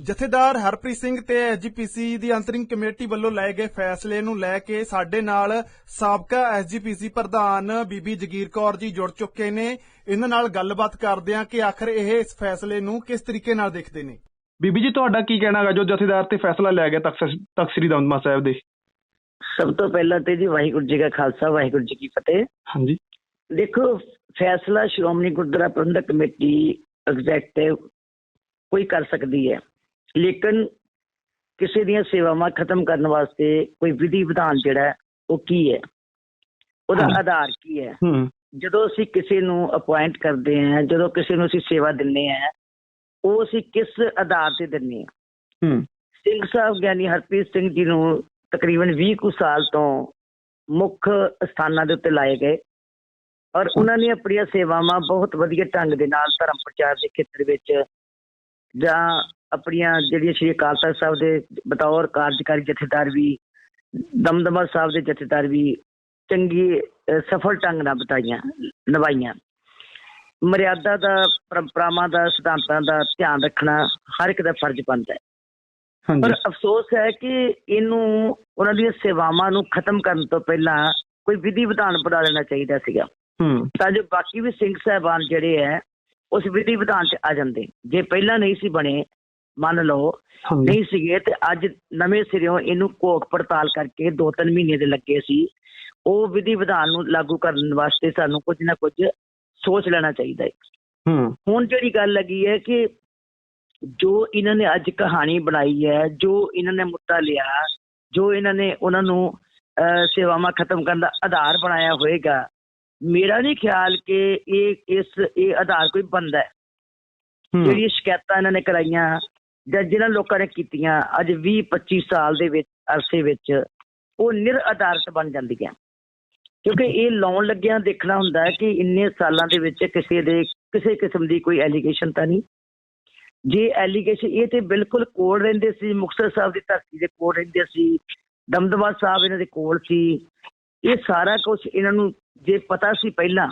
ਜਥੇਦਾਰ ਹਰਪ੍ਰੀਤ ਸਿੰਘ ਤੇ ਐਸਜੀਪੀਸੀ ਦੀ interim committee ਵੱਲੋਂ ਲਏ ਗਏ ਫੈਸਲੇ ਨੂੰ ਲੈ ਕੇ ਸਾਡੇ ਨਾਲ ਸਾਬਕਾ ਐਸਜੀਪੀਸੀ ਪ੍ਰਧਾਨ ਬੀਬੀ ਜਗੀਰ ਕੌਰ ਜੀ ਜੁੜ ਚੁੱਕੇ ਨੇ। ਇਹਨਾਂ ਨਾਲ ਗੱਲਬਾਤ ਕਰਦੇ ਹਾਂ ਕਿ ਆਖਰ ਇਹ ਇਸ ਫੈਸਲੇ ਨੂੰ ਕਿਸ ਤਰੀਕੇ ਨਾਲ ਦੇਖਦੇ ਨੇ। ਬੀਬੀ ਜੀ ਤੁਹਾਡਾ ਕੀ ਕਹਿਣਾ ਹੈਗਾ ਜੋ ਜਥੇਦਾਰ ਤੇ ਫੈਸਲਾ ਲਿਆ ਗਿਆ ਤਖਤ ਤਖਤ ਸ੍ਰੀ ਦਮਦਮਾ ਸਾਹਿਬ ਦੇ? ਸਭ ਤੋਂ ਪਹਿਲਾਂ ਤੇ ਜੀ ਵਾਹਿਗੁਰੂ ਜੀ ਕਾ ਖਾਲਸਾ ਵਾਹਿਗੁਰੂ ਜੀ ਕੀ ਫਤਿਹ। ਹਾਂਜੀ। ਦੇਖੋ ਫੈਸਲਾ ਸ਼੍ਰੋਮਣੀ ਗੁਰਦੁਆਰਾ ਪ੍ਰਬੰਧਕ ਕਮੇਟੀ ਐਗਜ਼ੈਕਟਿਵ ਕੋਈ ਕਰ ਸਕਦੀ ਹੈ। ਲੇਕਿਨ ਕਿਸੇ ਦੀਆਂ ਸੇਵਾਵਾਂ ਖਤਮ ਕਰਨ ਵਾਸਤੇ ਕੋਈ ਵਿਧੀ ਵਿਧਾਨ ਜਿਹੜਾ ਉਹ ਕੀ ਹੈ? ਉਹਦਾ। ਆਧਾਰ ਕੀ ਹੈ? ਜਦੋਂ ਅਸੀਂ ਕਿਸੇ ਨੂੰ ਅਪਾਇੰਟ ਕਰਦੇ ਹਾਂ ਜਦੋਂ ਕਿਸੇ ਨੂੰ ਅਸੀਂ ਸੇਵਾ ਦਿੰਨੇ ਆ ਉਹ ਅਸੀਂ ਕਿਸ ਆਧਾਰ ਤੇ ਦਿੰਨੇ ਆ ਸਿੰਘ ਸਾਹਿਬ ਗਿਆਨੀ ਹਰਪ੍ਰੀਤ ਸਿੰਘ ਜੀ ਨੂੰ ਤਕਰੀਬਨ 20 ਕੁ ਸਾਲ ਤੋਂ ਮੁੱਖ ਸਥਾਨਾਂ ਦੇ ਉੱਤੇ ਲਾਏ ਗਏ ਔਰ ਉਹਨਾਂ ਨੇ ਆਪਣੀਆਂ ਸੇਵਾਵਾਂ ਬਹੁਤ ਵਧੀਆ ਢੰਗ ਦੇ ਨਾਲ ਧਰਮ ਪ੍ਰਚਾਰ ਦੇ ਖੇਤਰ ਵਿੱਚ ਜਾਂ ਆਪਣੀਆਂ ਜਿਹੜੀਆਂ ਸ਼੍ਰੀ ਅਕਾਲ ਤਖਤ ਸਾਹਿਬ ਦੇ ਬਤੌਰ ਕਾਰਜਕਾਰੀ ਜਥੇਦਾਰ ਵੀ ਦਮਦਮਾ ਸਾਹਿਬ ਦੇ ਜਥੇਦਾਰ ਵੀ ਚੰਗੀ ਸਫਲ ਢੰਗ ਨਾਲ ਬਤਾਈਆਂ ਨਿਭਾਈਆਂ। ਮਰਿਆਦਾ ਦਾ ਪਰੰਪਰਾਵਾਂ ਦਾ ਸਿਧਾਂਤਾਂ ਦਾ ਧਿਆਨ ਰੱਖਣਾ ਹਰ ਇੱਕ ਦਾ ਫਰਜ਼ ਬਣਦਾ ਹੈ। ਪਰ ਅਫਸੋਸ ਹੈ ਕਿ ਇਹਨੂੰ ਉਹਨਾਂ ਦੀਆਂ ਸੇਵਾਵਾਂ ਨੂੰ ਖਤਮ ਕਰਨ ਤੋਂ ਪਹਿਲਾਂ ਕੋਈ ਵਿਧੀ ਵਿਧਾਨ ਬਣਾ ਲੈਣਾ ਚਾਹੀਦਾ ਸੀਗਾ। ਹੂੰ। ਤਾਂ ਜੋ ਬਾਕੀ ਵੀ ਸਿੰਘ ਸਾਹਿਬਾਨ ਜਿਹੜੇ ਹੈ ਉਸ ਵਿਧੀ ਵਿਧਾਨ 'ਚ ਆ ਜਾਂਦੇ। ਜੇ ਪਹਿਲਾਂ ਨਹੀਂ ਸੀ ਬਣੇ ਮੰਨ ਲਓ। ਨਹੀਂ ਸੀਗੇ ਤੇ ਅੱਜ ਨਵੇਂ ਸਿਰਿਓਂ ਇਹਨੂੰ ਘੋਖ ਪੜਤਾਲ ਕਰਕੇ ਦੋ ਤਿੰਨ ਮਹੀਨੇ ਦੇ ਲੱਗੇ ਸੀ। ਉਹ ਵਿਧੀ ਵਿਧਾਨ ਨੂੰ ਲਾਗੂ ਕਰਨ ਵਾਸਤੇ ਸਾਨੂੰ ਕੁਝ ਨਾ ਕੁਝ ਸੋਚ ਲੈਣਾ ਚਾਹੀਦਾ ਹੈ ਹੂੰ। ਹੁਣ ਜਿਹੜੀ ਗੱਲ ਲੱਗੀ ਹੈ ਕਿ ਜੋ ਇਹਨਾਂ ਨੇ ਅੱਜ ਕਹਾਣੀ ਬਣਾਈ ਹੈ ਜੋ ਇਹਨਾਂ ਨੇ ਮੁੱਦਾ ਲਿਆ ਜੋ ਇਹਨਾਂ ਨੇ ਉਹਨਾਂ ਨੂੰ ਸੇਵਾਵਾਂ ਖਤਮ ਕਰਨ ਦਾ ਆਧਾਰ ਬਣਾਇਆ ਹੋਏਗਾ ਮੇਰਾ ਨਹੀਂ ਖਿਆਲ ਕਿ ਇਹ ਇਸ ਇਹ ਆਧਾਰ ਕੋਈ ਬੰਦਾ ਹੈ। ਜਿਹੜੀਆਂ ਸ਼ਿਕਾਇਤਾਂ ਇਹਨਾਂ ਨੇ ਕਰਾਈਆਂ ਜਿਹਨਾਂ ਲੋਕਾਂ ਨੇ ਕੀਤੀਆਂ ਅੱਜ 20 25 ਸਾਲ ਦੇ ਵਿੱਚ, ਅਰਸੇ ਵਿੱਚ, ਉਹ ਨਿਰ ਆਧਾਰਿਤ ਬਣ ਜਾਂਦੀਆਂ। ਕਿਉਂਕਿ ਇਹ ਲਾਉਣ ਲੱਗਿਆਂ ਦੇਖਣਾ ਹੁੰਦਾ ਹੈ ਕਿ ਇੰਨੇ ਸਾਲਾਂ ਦੇ ਵਿੱਚ ਕਿਸੇ ਦੇ, ਕਿਸੇ ਕਿਸਮ ਦੀ ਕੋਈ ਐਲੀਗੇਸ਼ਨ ਤਾਂ ਨਹੀਂ। ਜੇ ਐਲੀਗੇਸ਼ਨ ਇਹ ਤੇ ਬਿਲਕੁਲ ਕੋਲ ਰਹਿੰਦੇ ਸੀ, ਮੁਕਤਸਰ ਸਾਹਿਬ ਦੀ ਧਰਤੀ ਦੇ ਕੋਲ ਰਹਿੰਦੇ ਸੀ, ਦਮਦਮਾ ਸਾਹਿਬ ਇਹਨਾਂ ਦੇ ਕੋਲ ਸੀ। ਇਹ ਸਾਰਾ ਕੁਝ ਇਹਨਾਂ ਨੂੰ ਜੇ ਪਤਾ ਸੀ ਪਹਿਲਾਂ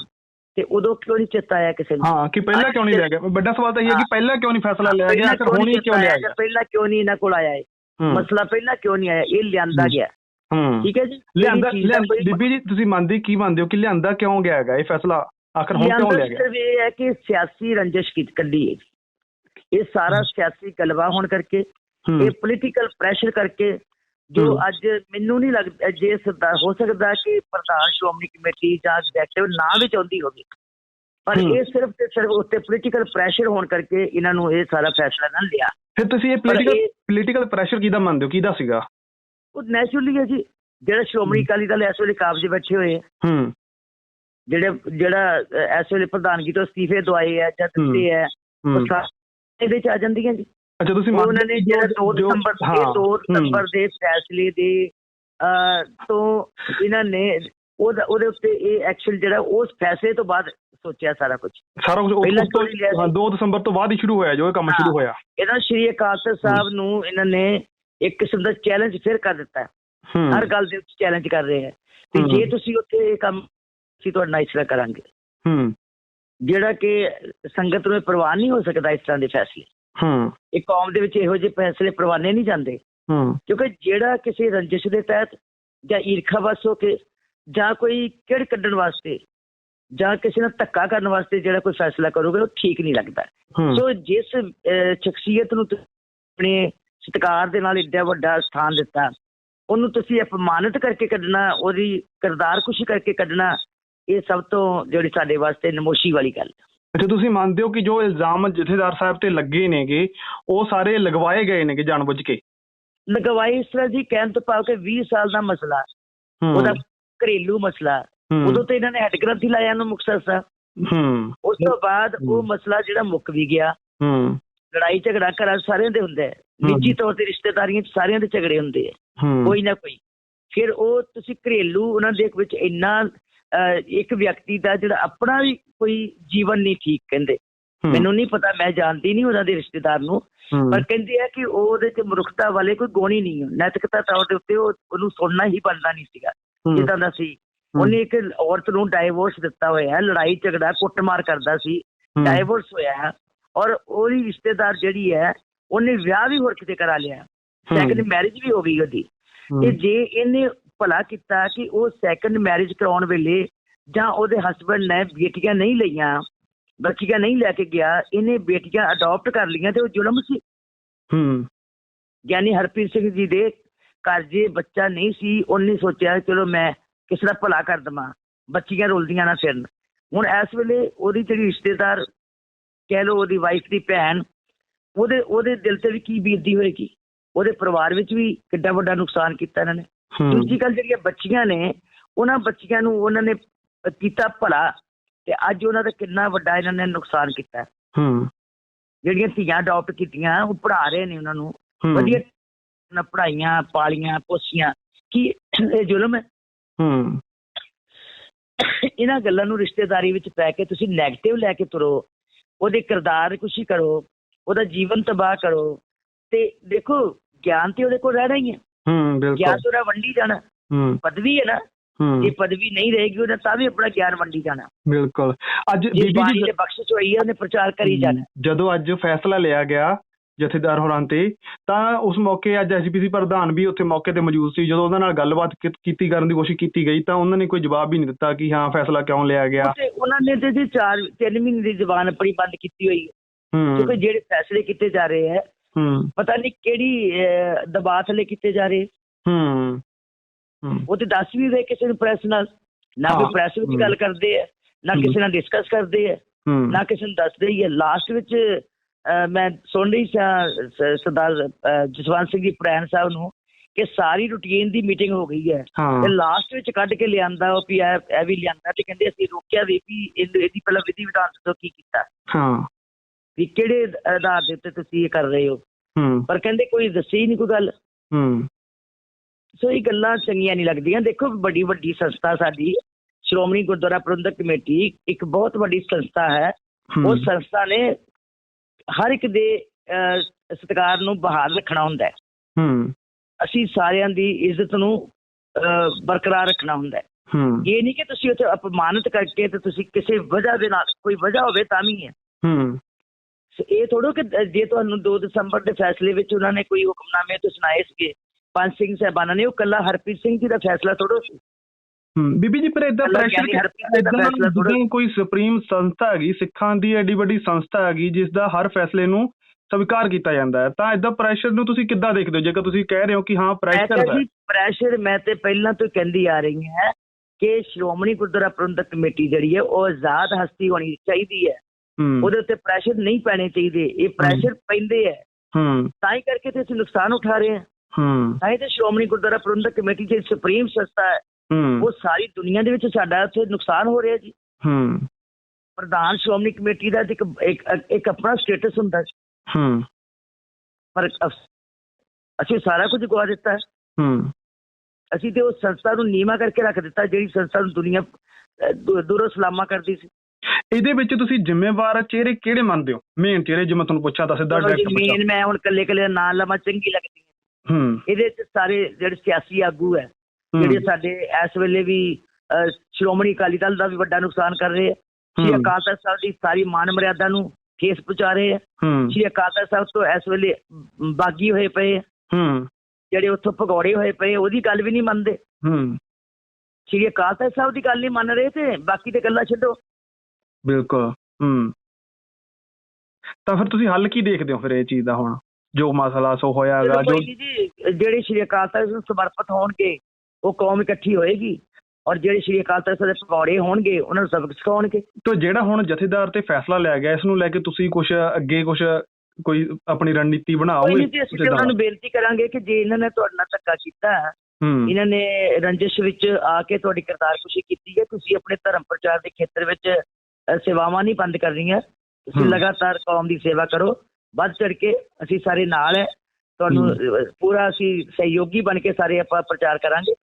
ਤੇ ਉਦੋਂ ਕਿਉਂ ਨਹੀਂ ਚੇਤਾ ਆਇਆ ਕਿਸੇ ਨੂੰ? ਹਾਂ ਕਿ ਪਹਿਲਾਂ ਕਿਉਂ ਨਹੀਂ ਲਿਆ ਗਿਆ? ਵੱਡਾ ਸਵਾਲ ਤਾਂ ਇਹ ਹੈ ਕਿ ਪਹਿਲਾਂ ਕਿਉਂ ਨਹੀਂ ਫੈਸਲਾ ਲਿਆ ਗਿਆ? ਅਸਰ ਹੁਣ ਕਿਉਂ ਲਿਆ ਗਿਆ? ਪਹਿਲਾਂ ਕਿਉਂ ਨਹੀਂ ਇਹਨਾਂ ਕੋਲ ਆਇਆ ਹੈ ਹੂੰ। ਮਸਲਾ ਪਹਿਲਾਂ ਕਿਉਂ ਨਹੀਂ ਆਇਆ? ਇਹ ਲਿਆਂਦਾ। ਗਿਆ। ਹੂੰ। ਠੀਕ ਹੈ ਜੀ? ਲਿਆਂਦਾ ਬੀਬੀ ਜੀ ਤੁਸੀਂ ਮੰਨਦੇ ਕੀ ਮੰਨਦੇ ਹੋ ਕਿ ਲਿਆਂਦਾ ਕਿਉਂ ਗਿਆ ਹੈਗਾ ਇਹ ਫੈਸਲਾ? ਆਖਰ ਹੁਣ ਕਿਉਂ ਲਿਆ ਗਿਆ? ਸਿਰਫ ਇਹ ਹੈ ਕਿ ਸਿਆਸੀ ਰੰਜਿਸ਼ ਕੀ ਕੱਢੀ ਹੈ ਇਹ ਸਾਰਾ ਸਿਆਸੀ ਗਲਵਾ ਹੋਣ ਕਰਕੇ ਇਹ ਪੋਲੀਟੀਕਲ ਪ੍ਰੈਸ਼ਰ ਕਰਕੇ ਜੋ। ਅੱਜ ਮੈਨੂੰ ਨਹੀਂ ਲੱਗਦਾ ਜੇ ਸਰਦਾ ਹੋ ਸਕਦਾ ਕਿ ਪ੍ਰਧਾਨ ਸ਼੍ਰੋਮਣੀ ਕਮੇਟੀ ਜਾਂ ਐਗਜ਼ੈਕਟਿਵ ਨਾ ਵੀ ਚਾਹੁੰਦੀ ਹੋਵੇ। ਪਰ। ਇਹ ਸਿਰਫ ਤੇ ਸਿਰਫ ਉੱਤੇ ਪੋਲੀਟੀਕਲ ਪ੍ਰੈਸ਼ਰ ਹੋਣ ਕਰਕੇ ਇਹਨਾਂ ਨੂੰ ਇਹ ਸਾਰਾ ਫੈਸਲਾ ਨਾ ਲਿਆ। ਫਿਰ ਤੁਸੀਂ ਇਹ ਪੋਲੀਟੀਕਲ ਪੋਲੀਟੀਕਲ ਪ੍ਰੈਸ਼ਰ ਕਿਹਦਾ ਮੰਨਦੇ ਹੋ? ਕਿਹਦਾ ਸੀਗਾ? ਉਹ ਨੈਚੁਰਲੀ ਹੈ ਜੀ। ਜਿਹੜਾ ਸ਼੍ਰੋਮਣੀ। ਅਕਾਲੀ ਦਲ ਇਸ ਵੇਲੇ ਕਾਬਜ ਬੈਠੇ ਹੋਏ ਹੂੰ। ਜਿਹੜੇ ਜਿਹੜਾ ਇਸ ਵੇਲੇ ਪ੍ਰਧਾਨਗੀ ਤੋਂ ਅਸਤੀਫੇ ਦਵਾਏ ਆ ਜਾਂ ਦਿੱਤੇ ਆ ਹੂੰ। ਉਹ ਸਾਰੇ ਇਹਦੇ ਚ ਆ ਜਾਂਦੀਆਂ ਜੀ। ਅੱਛਾ ਤੁਸੀਂ ਉਹਨਾਂ ਨੇ ਜਿਹੜਾ 2 ਜੋ- ਦਸੰਬਰ ਦੇ 2 ਹੂੰ, ਦਸੰਬਰ ਦੇ ਫੈਸਲੇ ਦੇ ਤੋਂ ਇਹਨਾਂ ਨੇ ਉਹਦਾ ਉਹਦੇ ਉੱਤੇ ਇਹ ਐਕਸ਼ਨ ਜਿਹੜਾ ਉਸ ਫੈਸਲੇ ਤੋਂ ਬਾਅਦ ਸੋਚਿਆ ਸਾਰਾ ਕੁਝ ਸਾਰਾ ਕੁਝ ਉਸ ਤੋਂ? ਹਾਂ 2 ਦਸੰਬਰ ਤੋਂ ਬਾਅਦ ਹੀ ਸ਼ੁਰੂ ਹੋਇਆ ਜੋ ਇਹ ਕੰਮ। ਸ਼ੁਰੂ ਹੋਇਆ। ਇਹਨਾਂ ਸ਼੍ਰੀ ਅਕਾਲ ਸਾਹਿਬ ਨੂੰ ਇਹਨਾਂ ਨੇ ਇੱਕ ਕਿਸਮ ਦਾ ਚੈਲੰਜ ਫਿਰ ਕਰ ਦਿੱਤਾ। ਹਰ ਗੱਲ ਦੇ ਵਿੱਚ ਚੈਲੰਜ ਕਰ ਰਹੇ ਹੈ। ਤੇ। ਜੇ ਤੁਸੀਂ ਉੱਥੇ ਇਹ ਕੰਮ ਅਸੀਂ ਤੁਹਾਡਾ ਨਾਲ ਇਸ ਤਰ੍ਹਾਂ ਕਰਾਂਗੇ। ਹੂੰ। ਜਿਹੜਾ ਕਿ ਸੰਗਤ ਨੂੰ ਇਹ ਪ੍ਰਵਾਨ ਨਹੀਂ ਹੋ ਸਕਦਾ ਇਸ ਤਰ੍ਹਾਂ ਦੇ ਫੈਸਲੇ। ਹੂੰ। ਇਹ ਕੌਮ ਦੇ ਵਿੱਚ ਇਹੋ ਜਿਹੇ ਫੈਸਲੇ ਪ੍ਰਵਾਨੇ ਨਹੀਂ ਜਾਂਦੇ। ਹੂੰ। ਕਿਉਂਕਿ ਜਿਹੜਾ ਕਿਸੇ ਰੰਜਿਸ਼ ਦੇ ਤਹਿਤ ਜਾਂ ਈਰਖਾ ਵਸ ਹੋ ਕੇ ਜਾਂ ਕੋਈ ਕਿੜ ਕੱਢਣ ਵਾਸਤੇ ਜਾਂ ਕਿਸੇ ਨਾਲ ਧੱਕਾ ਕਰਨ ਵਾਸਤੇ ਜਿਹੜਾ ਕੋਈ ਫੈਸਲਾ ਕਰੋਗੇ ਉਹ ਠੀਕ ਨਹੀਂ ਲੱਗਦਾ। ਸੋ ਜਿਸ ਸ਼ਖਸੀਅਤ ਨੂੰ ਆਪਣੇ ਸਤਿਕਾਰ ਦੇ ਨਾਲ ਏਡਾ ਵੱਡਾ ਸਥਾਨ ਦਿੱਤਾ ਉਹਨੂੰ ਤੁਸੀਂ ਅਪਮਾਨਿਤ ਕਰਕੇ ਕੱਢਣਾ ਉਹਦੀ ਕਿਰਦਾਰ ਕੁਸ਼ੀ ਕਰਕੇ ਕੱਢਣਾ ਇਹ ਸਭ ਤੋਂ ਜਿਹੜੀ ਸਾਡੇ ਵਾਸਤੇ ਨਮੋਸ਼ੀ ਵਾਲੀ ਗੱਲ। ਹੈ ਅੱਛਾ ਤੁਸੀਂ ਮੰਨਦੇ ਹੋ ਕਿ ਜੋ ਇਲਜ਼ਾਮ ਜਥੇਦਾਰ ਸਾਹਿਬ ਤੇ ਲੱਗੇ ਨੇਗੇ ਉਹ ਸਾਰੇ ਲਗਵਾਏ ਗਏ ਨੇਗੇ ਜਾਣਬੁੱਝ ਕੇ? ਲਗਵਾਈ ਇਸ ਤਰ੍ਹਾਂ ਜੀ ਕਹਿਣ ਤੋਂ ਭਾਵ ਕਿ 20 ਸਾਲ ਦਾ ਮਸਲਾ। ਉਹਦਾ ਘਰੇਲੂ ਮਸਲਾ। ਉਦੋਂ ਤੇ ਇਹਨਾਂ ਨੇ ਹੈਡ ਗ੍ਰੰਥੀ ਲਾਇਆ ਨੂੰ ਮੁਕਤਸਰ ਸਾਹਿਬ। ਹੂੰ। ਉਸ ਤੋਂ ਬਾਅਦ ਉਹ। ਮਸਲਾ ਜਿਹੜਾ ਮੁੱਕ ਵੀ ਗਿਆ। ਹੂੰ। ਲੜਾਈ ਝਗੜਾ ਘਰਾਂ ਸਾਰਿਆਂ ਦੇ ਹੁੰਦਾ ਹੈ। ਨਿੱਜੀ ਤੌਰ ਤੇ ਰਿਸ਼ਤੇਦਾਰੀਆਂ 'ਚ ਸਾਰਿਆਂ ਦੇ ਝਗੜੇ ਹੁੰਦੇ ਆ। ਕੋਈ ਨਾ ਕੋਈ। ਫਿਰ ਉਹ ਤੁਸੀਂ ਘਰੇਲੂ ਉਹਨਾਂ ਦੇ ਵਿੱਚ ਇੰਨਾ ਇੱਕ ਵਿਅਕਤੀ ਦਾ ਜਿਹੜਾ ਆਪਣਾ ਵੀ ਕੋਈ ਜੀਵਨ ਨਹੀਂ ਠੀਕ ਕਹਿੰਦੇ। ਮੈਨੂੰ ਨਹੀਂ ਪਤਾ ਮੈਂ ਜਾਣਦੀ ਨਹੀਂ ਉਹਨਾਂ ਦੇ ਰਿਸ਼ਤੇਦਾਰ ਨੂੰ। ਪਰ ਕਹਿੰਦੇ ਆ ਕਿ ਉਹ ਉਹਦੇ ਚ ਮਨੁੱਖਤਾ ਵਾਲੇ ਕੋਈ ਗੁਣ ਨਹੀਂ ਹੈ ਨੈਤਿਕਤਾ ਤੌਰ ਦੇ ਉੱਤੇ ਉਹ ਉਹਨੂੰ ਸੁਣਨਾ ਹੀ ਬਣਦਾ ਨਹੀਂ ਸੀਗਾ। ਜਿੱਦਾਂ ਦਾ ਸੀ। ਉਹਨੇ ਇੱਕ ਔਰਤ ਨੂੰ ਡਾਈਵੋਰਸ ਦਿੱਤਾ ਹੋਇਆ ਹੈ ਲੜਾਈ ਝਗੜਾ ਕੁੱਟਮਾਰ ਕਰਦਾ ਸੀ। ਡਾਈਵੋਰਸ ਹੋਇਆ ਹੈ ਔਰ ਉਹਦੀ ਰਿਸ਼ਤੇਦਾਰ ਜਿਹੜੀ ਹੈ ਉਹਨੇ ਵਿਆਹ ਵੀ ਹੋਰ ਕਿਤੇ ਕਰਾ ਲਿਆ। ਸੈਕੰਡ ਮੈਰਿਜ ਵੀ ਹੋ ਗਈ ਉਹਦੀ। ਤੇ ਜੇ ਇਹਨੇ ਭਲਾ ਕੀਤਾ ਕਿ ਉਹ ਸੈਕੰਡ ਮੈਰਿਜ ਕਰਾਉਣ ਵੇਲੇ ਜਾਂ ਉਹਦੇ ਹਸਬੰਡ ਨੇ ਬੇਟੀਆਂ ਨਹੀਂ ਲਈਆਂ ਬੱਚੀਆਂ ਨਹੀਂ ਲੈ ਕੇ ਗਿਆ ਇਹਨੇ ਬੇਟੀਆਂ ਅਡਾਪਟ ਕਰ ਲਈਆਂ ਤੇ ਉਹ ਜ਼ੁਲਮ ਸੀ। ਹੂੰ। ਗਿਆਨੀ ਹਰਪ੍ਰੀਤ ਸਿੰਘ ਜੀ ਦੇ ਘਰ ਜੇ ਬੱਚਾ ਨਹੀਂ ਸੀ ਉਹਨੇ ਸੋਚਿਆ ਚਲੋ ਮੈਂ ਕਿਸੇ ਦਾ ਭਲਾ ਕਰ ਦਵਾਂ ਬੱਚੀਆਂ ਰੁਲਦੀਆਂ ਨਾ ਫਿਰਨ। ਹੁਣ ਇਸ ਵੇਲੇ ਉਹਦੀ ਜਿਹੜੀ ਰਿਸ਼ਤੇਦਾਰ ਕਹਿ ਲਓ ਉਹਦੀ ਵਾਈਫ ਦੀ ਭੈਣ ਉਹਦੇ ਉਹਦੇ ਦਿਲ ਤੇ ਵੀ ਕੀ ਬੀਤਦੀ ਹੋਏਗੀ? ਉਹਦੇ ਪਰਿਵਾਰ ਵਿੱਚ ਵੀ ਕਿੱਡਾ ਵੱਡਾ ਨੁਕਸਾਨ ਕੀਤਾ ਇਹਨਾਂ ਨੇ। ਦੂਜੀ ਗੱਲ ਜਿਹੜੀਆਂ ਬੱਚੀਆਂ ਨੇ ਉਹਨਾਂ ਬੱਚੀਆਂ ਨੂੰ ਉਹਨਾਂ ਨੇ ਕੀਤਾ ਭਲਾ ਤੇ ਅੱਜ ਉਹਨਾਂ ਦਾ ਕਿੰਨਾ ਵੱਡਾ ਇਹਨਾਂ ਨੇ ਨੁਕਸਾਨ ਕੀਤਾ। ਹੂੰ। ਜਿਹੜੀਆਂ ਧੀਆਂ ਅਡਾਪਟ ਕੀਤੀਆਂ ਉਹ ਪੜ੍ਹਾ ਰਹੇ ਨੇ ਉਹਨਾਂ ਨੂੰ। ਵਧੀਆ ਨਾ ਪੜਾਈਆਂ ਪਾਲੀਆਂ ਪੋਸੀਆਂ ਕੀ ਇਹ ਜ਼ੁਲਮ ਹੈ? ਹੂੰ। ਇਹਨਾਂ ਗੱਲਾਂ ਨੂੰ ਰਿਸ਼ਤੇਦਾਰੀ ਵਿੱਚ ਪੈ ਕੇ ਤੁਸੀਂ 네ਗੇਟਿਵ ਲੈ ਕੇ ਤੁਰੋ ਉਹਦੇ ਕਿਰਦਾਰ ਕੁਸ਼ੀ ਕਰੋ ਉਹਦਾ ਜੀਵਨ ਤਬਾਹ ਕਰੋ ਤੇ ਦੇਖੋ ਗਿਆਨ ਤੇ ਉਹਦੇ ਕੋਲ ਰਹਿਣਾ ਹੀ ਹੈ। ਹੂੰ ਗਿਆਨ ਬਿਲਕੁਲ ਤੇ ਉਹਦਾ ਵੰਡੀ ਜਾਣਾ। ਹੂੰ। ਪਦਵੀ ਹੈ ਨਾ ਹੂੰ। ਜੇ ਪਦਵੀ ਨਹੀਂ ਰਹੇਗੀ ਉਹਨੇ ਤਾਂ ਵੀ ਆਪਣਾ ਗਿਆਨ ਵੰਡੀ ਜਾਣਾ। ਬਿਲਕੁਲ। ਅੱਜ ਬੀਬੀ ਜੀ ਦੇ ਬਖਸ਼ਿਸ਼ ਹੋਈ ਹੈ ਉਹਨੇ ਪ੍ਰਚਾਰ ਕਰੀ ਜਾਣਾ। ਜਦੋਂ ਅੱਜ ਫੈਸਲਾ ਲਿਆ ਗਿਆ ਜਥੇਦਾਰ ਹੋਰਾਂ ਤੇ ਤਾਂ ਉਸ ਮੌਕੇ ਅੱਜ ਐਸਜੀਪੀਸੀ ਪ੍ਰਧਾਨ ਵੀ ਉੱਥੇ ਮੌਕੇ ਤੇ ਮੌਜੂਦ ਸੀ। ਜਦੋਂ ਉਹਨਾਂ ਨਾਲ ਗੱਲਬਾਤ ਕੀਤੀ ਕਰਨ ਦੀ ਕੋਸ਼ਿਸ਼ ਕੀਤੀ ਗਈ ਤਾਂ ਉਹਨਾਂ ਨੇ ਕੋਈ ਜਵਾਬ ਵੀ ਨਹੀਂ ਦਿੱਤਾ ਕਿ ਹਾਂ ਫੈਸਲਾ ਕਿਉਂ ਲਿਆ ਗਿਆ। ਤੇ ਉਹਨਾਂ ਨੇ ਤੇ ਜੀ ਚਾਰ ਤਿੰਨ ਮਹੀਨੇ ਦੀ ਜ਼ਬਾਨ ਆਪਣੀ ਬੰਦ ਕੀਤੀ ਹੋਈ ਹੂੰ। ਕਿਉਂਕਿ ਜਿਹੜੇ ਫੈਸਲੇ ਕੀਤੇ ਜਾ ਰਹੇ ਹੈ ਹੂੰ। ਪਤਾ ਨਹੀਂ ਕਿਹੜੀ ਦਬਾਅ ਥੱਲੇ ਕੀਤੇ ਜਾ ਰਹੇ। ਹੂੰ। ਉਹ ਤੇ ਦੱਸ ਵੀ ਰਹੇ ਕਿਸੇ ਨੂੰ ਪ੍ਰੈਸ ਨਾਲ। ਨਾ। ਕੋਈ ਪ੍ਰੈਸ ਵਿੱਚ। ਗੱਲ ਕਰਦੇ ਆ ਨਾ। ਕਿਸੇ ਨਾਲ ਡਿਸਕਸ ਕਰਦੇ ਆ ਨਾ ਕਿਸੇ ਨੂੰ ਦੱਸਦੇ ਹੀ ਆ। ਲਾਸਟ ਵਿੱਚ ਮੈਂ ਸੁਣ ਰਹੀ ਸਾਂ ਸਰਦਾਰ ਜਸਵੰਤ ਸਿੰਘ ਜੀ ਪ੍ਰੈਨ ਸਾਹਿਬ ਨੂੰ ਕਿ ਸਾਰੀ ਰੂਟੀਨ ਦੀ ਮੀਟਿੰਗ ਹੋ ਗਈ ਹੈ। ਤੇ ਲਾਸਟ ਵਿੱਚ ਕੱਢ ਕੇ ਲਿਆਂਦਾ ਉਹ ਵੀ ਇਹ ਵੀ ਲਿਆਂਦਾ ਤੇ ਕਹਿੰਦੇ ਅਸੀਂ ਰੋਕਿਆ ਵੀ ਵੀ ਇਹਦੀ ਪਹਿਲਾਂ ਵਿਧੀ ਵਿਧਾਨ ਦੱਸੋ ਕੀ ਕੀਤਾ। ਹਾਂ। ਵੀ ਕਿਹੜੇ ਆਧਾਰ ਦੇ ਉੱਤੇ ਤੁਸੀਂ ਇਹ ਕਰ ਰਹੇ ਹੋ? ਪਰ ਕਹਿੰਦੇ ਕੋਈ ਦੱਸੀ ਨਹੀਂ ਕੋਈ ਗੱਲ। ਸੋ ਇਹ ਗੱਲਾਂ ਚੰਗੀਆਂ ਨਹੀਂ ਲੱਗਦੀਆਂ। ਦੇਖੋ ਵੱਡੀ ਵੱਡੀ ਸੰਸਥਾ ਸਾਡੀ ਸ਼੍ਰੋਮਣੀ ਗੁਰਦੁਆਰਾ ਪ੍ਰਬੰਧਕ ਕਮੇਟੀ ਇੱਕ ਬਹੁਤ ਵੱਡੀ ਸੰਸਥਾ ਹੈ। ਹੂੰ, ਉਸ ਸੰਸਥਾ ਨੇ ਹਰ ਇੱਕ ਦੇ ਸਤਿਕਾਰ ਨੂੰ ਬਹਾਲ ਰੱਖਣਾ ਹੁੰਦਾ ਹੈ। ਅਸੀਂ ਸਾਰਿਆਂ ਦੀ ਇੱਜ਼ਤ ਨੂੰ ਬਰਕਰਾਰ ਰੱਖਣਾ ਹੁੰਦਾ ਹੈ। ਇਹ ਨਹੀਂ ਕਿ ਤੁਸੀਂ ਉੱਥੇ ਅਪਮਾਨਿਤ ਕਰਕੇ ਤੇ ਤੁਸੀਂ ਕਿਸੇ ਵਜ੍ਹਾ ਦੇ ਨਾਲ ਕੋਈ ਵਜ੍ਹਾ ਹੋਵੇ ਤਾਂ ਵੀ ਹੈ। ਇਹ ਥੋੜੋ ਕਿ ਜੇ ਤੁਹਾਨੂੰ 2 ਦਸੰਬਰ ਦੇ ਫੈਸਲੇ ਵਿੱਚ ਉਹਨਾਂ ਨੇ ਕੋਈ ਹੁਕਮਨਾਮੇ ਤੇ ਸੁਣਾਏ ਸੀਗੇ ਪੰਜ ਸਿੰਘ ਸਾਹਿਬਾਨਾਂ ਨੇ ਉਹ ਕੱਲਾ ਹਰਪ੍ਰੀਤ ਸਿੰਘ ਜੀ ਦਾ ਫੈਸਲਾ ਥੋੜੋ ਸੀ। ਹੂੰ ਬੀਬੀ ਜੀ ਪਰ ਇਦਾਂ ਪ੍ਰੈਸ਼ਰ ਇਦਾਂ ਕੋਈ ਸੁਪਰੀਮ ਸੰਸਥਾ ਹੈਗੀ ਸਿੱਖਾਂ ਦੀ ਐਡੀ ਵੱਡੀ ਸੰਸਥਾ ਹੈਗੀ ਜਿਸ ਦਾ ਹਰ ਫੈਸਲੇ ਨੂੰ ਸਵੀਕਾਰ ਕੀਤਾ ਜਾਂਦਾ ਹੈ ਤਾਂ ਇਦਾਂ ਪ੍ਰੈਸ਼ਰ ਨੂੰ ਤੁਸੀਂ ਕਿੱਦਾਂ ਦੇਖਦੇ ਹੋ? ਜੇਕਰ ਤੁਸੀਂ ਕਹਿ ਰਹੇ ਹੋ ਕਿ ਹਾਂ ਪ੍ਰੈਸ਼ਰ ਹੈ। ਜੀ ਪ੍ਰੈਸ਼ਰ ਮੈਂ ਤੇ ਪਹਿਲਾਂ ਤੋਂ ਕਹਿੰਦੀ ਆ ਰਹੀ ਹਾਂ ਕਿ ਸ਼੍ਰੋਮਣੀ ਗੁਰਦੁਆਰਾ ਪ੍ਰਬੰਧਕ ਕਮੇਟੀ ਜਿਹੜੀ ਹੈ ਉਹ ਆਜ਼ਾਦ ਹਸਤੀ ਹੋਣੀ ਚਾਹੀਦੀ ਹੂੰ। ਉਹਦੇ ਉੱਤੇ ਪ੍ਰੈਸ਼ਰ ਨਹੀਂ ਪੈਣੇ ਚਾਹੀਦੇ। ਇਹ ਪ੍ਰੈਸ਼ਰ ਪੈਂਦੇ ਹੈ ਹੂੰ। ਤਾਂ ਹੀ ਕਰਕੇ ਤੇ ਅਸੀਂ ਨੁਕਸਾਨ ਉਠਾ ਰਹੇ ਹਾਂ। ਹੂੰ। ਤਾਂ ਹੀ ਤੇ ਸ਼੍ਰੋਮਣੀ ਗੁਰਦੁਆਰਾ ਪ੍ਰਬੰਧਕ ਕਮੇਟੀ ਜਿਹੜੀ ਸੁਪਰੀਮ ਸੰਸਥਾ ਹੈ। ਹੂੰ। ਉਹ ਸਾਰੀ ਦੁਨੀਆ ਦੇ ਵਿੱਚ ਸਾਡਾ ਉੱਥੇ ਨੁਕਸਾਨ ਹੋ ਰਿਹਾ ਜੀ। ਹੂੰ। ਪ੍ਰਧਾਨ ਸ਼੍ਰੋਮਣੀ ਕਮੇਟੀ ਦਾ ਇੱਕ ਇੱਕ ਆਪਣਾ ਸਟੇਟਸ ਹੁੰਦਾ ਸੀ, ਹੂੰ। ਪਰ ਅਸੀਂ ਸਾਰਾ ਕੁਝ ਗਵਾ ਦਿੱਤਾ ਹੈ। ਹੂੰ। ਅਸੀਂ ਤੇ ਉਸ ਸੰਸਥਾ ਨੂੰ ਨੀਵਾ ਕਰਕੇ ਰੱਖ ਦਿੱਤਾ ਜਿਹੜੀ ਸੰਸਥਾ ਨੂੰ ਦੁਨੀਆ ਦੂ- ਦੂਰੋਂ ਸਲਾਮਾ ਕਰਦੀ ਸੀ। ਇਹਦੇ ਵਿੱਚ ਤੁਸੀਂ ਜ਼ਿੰਮੇਵਾਰ ਚਿਹਰੇ ਕਿਹੜੇ ਮੰਨਦੇ ਹੋ? ਮੇਨ ਚਿਹਰੇ ਜਿਵੇਂ ਤੁਹਾਨੂੰ ਪੁੱਛਿਆ ਤਾਂ ਸਿੱਧਾ ਡਾਇਰੈਕਟ ਪੁੱਛਿਆ। ਮੇਨ ਮੈਂ ਹੁਣ ਕੱਲੇ ਕੱਲੇ ਨਾਂ ਲਵਾਂ ਚੰਗੀ ਲੱਗਦੀ ਹੈ। ਹੂੰ। ਇਹਦੇ ਵਿੱਚ ਸਾਰੇ ਜਿਹੜੇ ਸਿਆਸੀ ਆਗੂ ਹੈ ਜਿਹੜੇ ਸਾਡੇ ਇਸ ਵੇਲੇ ਵੀ ਸ਼੍ਰੋਮਣੀ ਅਕਾਲੀ ਦਲ ਦਾ ਵੀ ਵੱਡਾ ਨੁਕਸਾਨ ਕਰ ਰਹੇ ਹੈ। ਸ਼੍ਰੀ। ਅਕਾਲ ਤਖਤ ਸਾਹਿਬ ਦੀ ਸਾਰੀ ਮਾਨ ਮਰਿਆਦਾ ਨੂੰ ਠੇਸ ਪਹੁੰਚਾ ਰਹੇ ਹੈ। ਸ਼੍ਰੀ ਅਕਾਲ ਤਖਤ ਸਾਹਿਬ ਤੋਂ ਇਸ ਵੇਲੇ ਬਾਗੀ ਹੋਏ ਪਏ ਹੈ। ਹੂੰ। ਜਿਹੜੇ ਉੱਥੋਂ ਭਗੌੜੇ ਹੋਏ ਪਏ ਉਹਦੀ ਗੱਲ ਵੀ ਨਹੀਂ ਮੰਨਦੇ। ਹੂੰ। ਸ਼੍ਰੀ ਅਕਾਲ ਤਖਤ ਸਾਹਿਬ ਦੀ ਗੱਲ ਨਹੀਂ ਮੰਨ ਰਹੇ ਤੇ ਬਾਕੀ ਤੇ ਗੱਲਾਂ ਛੱਡੋ। ਬਿਲਕੁਲ ਹੂੰ। ਤਾਂ ਫਿਰ ਤੁਸੀਂ ਹੱਲ ਕੀ ਦੇਖਦੇ ਹੋ ਫਿਰ ਇਹ ਚੀਜ਼ ਦਾ ਹੁਣ? ਜੋ ਮਸਲਾ ਸੋ ਹੋਇਆਗਾ ਚਲੋ ਜੋ ਜਿਹੜੇ ਸ਼੍ਰੀ ਅਕਾਲ ਤਖਤ ਨੂੰ ਸਮਰਪਿਤ ਹੋਣਗੇ ਉਹ ਕੌਮ ਇਕੱਠੀ ਹੋਏਗੀ ਔਰ ਜਿਹੜੇ ਸ਼੍ਰੀ ਅਕਾਲ ਤਖਤ ਦੇ ਪਕੌੜੇ ਹੋਣਗੇ ਉਹਨਾਂ ਨੂੰ ਸਬਕ ਸਿਖਾਉਣਗੇ। ਤੋ ਜਿਹੜਾ ਹੁਣ ਜਥੇਦਾਰ ਤੇ ਫੈਸਲਾ ਲਿਆ ਗਿਆ ਇਸ ਨੂੰ ਲੈ ਕੇ ਤੁਸੀਂ ਕੁਝ ਅੱਗੇ ਕੁਝ ਕੋਈ ਆਪਣੀ ਰਣਨੀਤੀ ਬਣਾਓਗੇ ਨਹੀਂ ਜੀ ਅਸੀਂ ਤੇ ਉਹਨਾਂ ਨੂੰ ਬੇਨਤੀ ਕਰਾਂਗੇ ਕਿ ਜੇ ਇਹਨਾਂ ਨੇ ਤੁਹਾਡੇ ਨਾਲ ਧੱਕਾ ਕੀਤਾ ਇਹਨਾਂ ਨੇ ਰੰਜਿਸ਼ ਵਿੱਚ ਆ ਕੇ ਤੁਹਾਡੀ ਕਿਰਦਾਰਕੁਸ਼ੀ ਕੀਤੀ ਹੈ ਤੁਸੀਂ ਆਪਣੇ ਧਰਮ ਪ੍ਰਚਾਰ ਦੇ ਖੇਤਰ ਵਿੱਚ ਸੇਵਾਵਾਂ ਨਹੀਂ ਬੰਦ ਕਰਨੀਆਂ ਤੁਸੀਂ। ਲਗਾਤਾਰ ਕੌਮ ਦੀ ਸੇਵਾ ਕਰੋ। ਵੱਧ ਚੜ ਕੇ ਅਸੀਂ ਸਾਰੇ ਨਾਲ ਹੈ। ਤੁਹਾਨੂੰ ਪੂਰਾ ਅਸੀਂ ਸਹਿਯੋਗੀ ਬਣ ਕੇ ਸਾਰੇ ਆਪਾਂ ਪ੍ਰਚਾਰ ਕਰਾਂਗੇ।